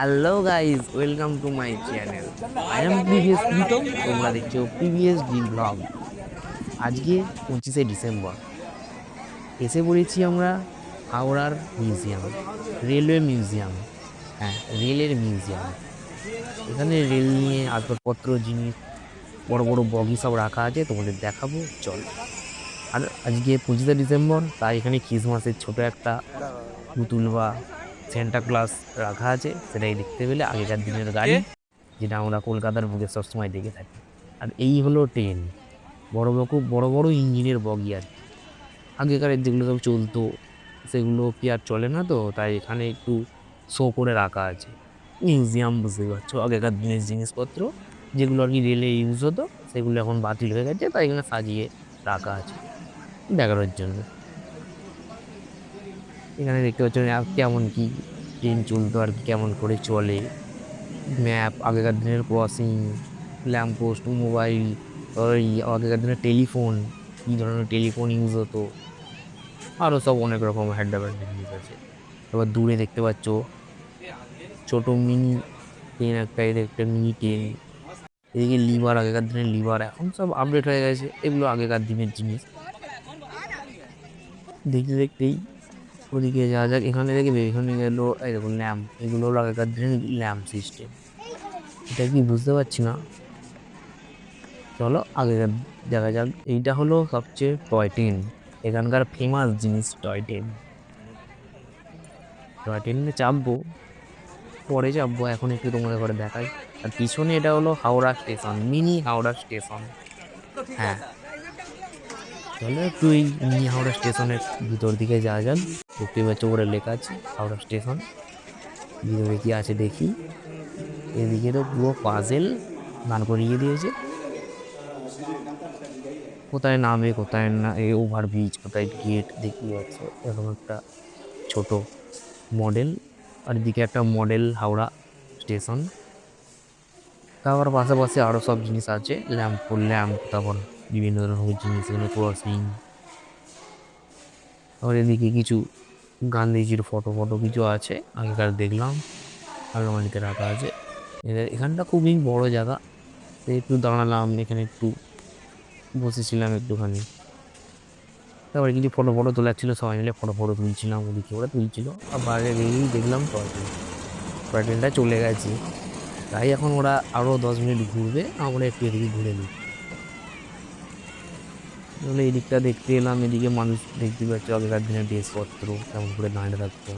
Hello guys welcome to my channel I am previous Pritam তোমরা দেখছ previous D blog আজকে পঁচিশে December. এসে পড়েছি আমরা হাওড়ার মিউজিয়াম। Railway museum. হ্যাঁ রেলের মিউজিয়াম। এখানে রেল নিয়ে আসবাবপত্র, জিনিস, বড় বড় বগি সব রাখা আছে। তোমাদের দেখাবো। চল। আর আজকে পঁচিশে ডিসেম্বর, তাই এখানে ক্রিসমাসের ছোট একটা পুতুল বা সেন্টা ক্লাস রাখা আছে সেটাই দেখতে পেলে আগেকার দিনের গাড়ি যেটা আমরা কলকাতার বুকে সবসময় দেখে থাকি। আর এই হলো ট্রেন বড় বড় খুব বড় বড় ইঞ্জিনের বগি আর কি। আগেকারের যেগুলো সব চলতো সেগুলো কি আর চলে না তো তাই এখানে একটু শো করে রাখা আছে। মিউজিয়াম বুঝতে পারছ আগেকার দিনের জিনিসপত্র যেগুলো আর কি রেলে ইউজ হতো সেগুলো এখন বাতিল হয়ে গেছে তাই এখানে সাজিয়ে রাখা আছে। দেখানোর জন্য। এখানে দেখতে পাচ্ছেন কেমন কি ট্রেন চলতো আর কি, কেমন করে চলে। ম্যাপ আগেকার দিনের ক্রসিং ল্যাম্পপোস্ট মোবাইল ওই আগেকার দিনের টেলিফোন কী ধরনের টেলিফোন ইউজ হতো। আরও সব অনেক রকম হ্যান্ডাব্যান্ড জিনিস আছে। এবার দূরে দেখতে পাচ্ছ, ছোট মিনি ট্রেন একটা একটা মিনি ট্রেন এদিকে লিভার আগেকার দিনের লিভার এখন সব আপডেট হয়ে গেছে। এগুলো আগেকার দিনের জিনিস। দেখতে দেখতেই ওদিকে যাওয়া যাক, এখানে দেখবে এখানে গেলো দেখুন ল্যাম্প, এগুলো আগেকার দিনের ল্যাম্প সিস্টেম। এটা কি বুঝতে পারছি না? চলো আগেকার দেখা যাক, এইটা হলো সবচেয়ে টয় ট্রেন, এখানকার ফেমাস জিনিস টয় ট্রেন। টয় ট্রেনে চাপবো, পরে চাপবো, এখন একটু তোমাদের ঘরে দেখাই। আর পিছনে এটা হলো Howrah station, mini Howrah station. হ্যাঁ। এই মিনি হাওড়া স্টেশনের ভিতর দিকে যাওয়া যান। পাচ্ছ ওপরে লেখা আছে, হাওড়া স্টেশন। ভিতরে কি আছে দেখি। এদিকে তো পুরো পাজেল দান করিয়ে দিয়েছে। কোথায় নামে, কোথায় না এই ওভার ব্রিজ কোথায় গেট দেখতে যাচ্ছে এরকম একটা ছোট মডেল আর এদিকে একটা মডেল হাওড়া স্টেশন। তারপর পাশাপাশি আরও সব জিনিস আছে। ল্যাম্প ল্যাম্প, তারপর বিভিন্ন ধরনের জিনিস এখানে ক্রসিং। আবার এদিকে কিছু গান্ধীজির ফটো ফটো কিছু আছে, আগেকার দেখলাম আলমারিতে রাখা আছে। এদের, এখানটা খুবই বড় জায়গা। একটু দাঁড়ালাম, এখানে একটু বসেছিলাম একটুখানি। তারপরে কিছু ফটো ফটো তোলার ছিল, সবাই মিলে ফটো ফটো তুলছিলাম, ওদিকে ওরা তুলছিল। আর বাইরে বেরিয়েই দেখলাম টয় ট্রেন টয় ট্রেনটা চলে গেছে। তাই এখন ওরা আরও দশ মিনিট ঘুরবে, আমরা একটু এদিকে ঘুরে নিই। তাহলে এই দিকটা দেখতে এলাম, এদিকে মানুষ দেখতে পাচ্ছি আগেকার দিনের ড্রেসপত্র, কেমন করে দাঁড়িয়ে থাকতো।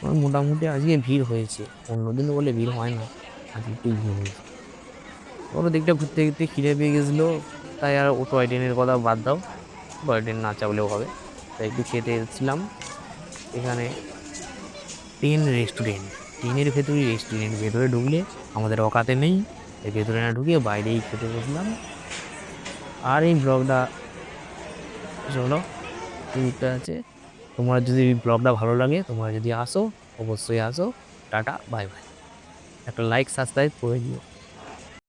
আমার মোটামুটি আজকে ভিড় হয়েছে অন্যদিন বলে ভিড় হয় না, আজকে একটু ভিড় হয়েছে। ওর দিকটা ঘুরতে ঘুরতে খিদে পেয়ে গেছিল, তাই আর ও টয় ট্রেনের কথা বাদ দাও টয় ট্রেন না চাপলেও হবে। তাই একটু খেতে এসেছিলাম, এখানে ট্রেন রেস্টুরেন্ট ট্রেনের ভেতরেই রেস্টুরেন্ট ভেতরে ঢুকলে আমাদের অকাতে নেই ভেতরে না ঢুকে বাইরেই খেতে বসলাম। আর এই ব্লগটা শোনো টুইটটা আছে। তোমার যদি ব্লগটা ভালো লাগে, তোমরা যদি আসো, অবশ্যই আসো। Tata, bye bye. একটা লাইক সাবস্ক্রাইব করে দিও।